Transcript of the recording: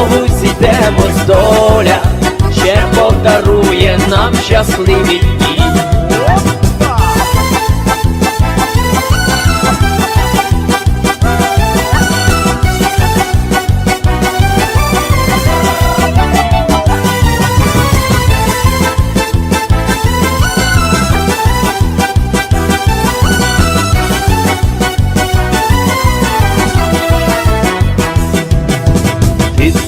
знову з доля, ще подарує нам щасливі дні.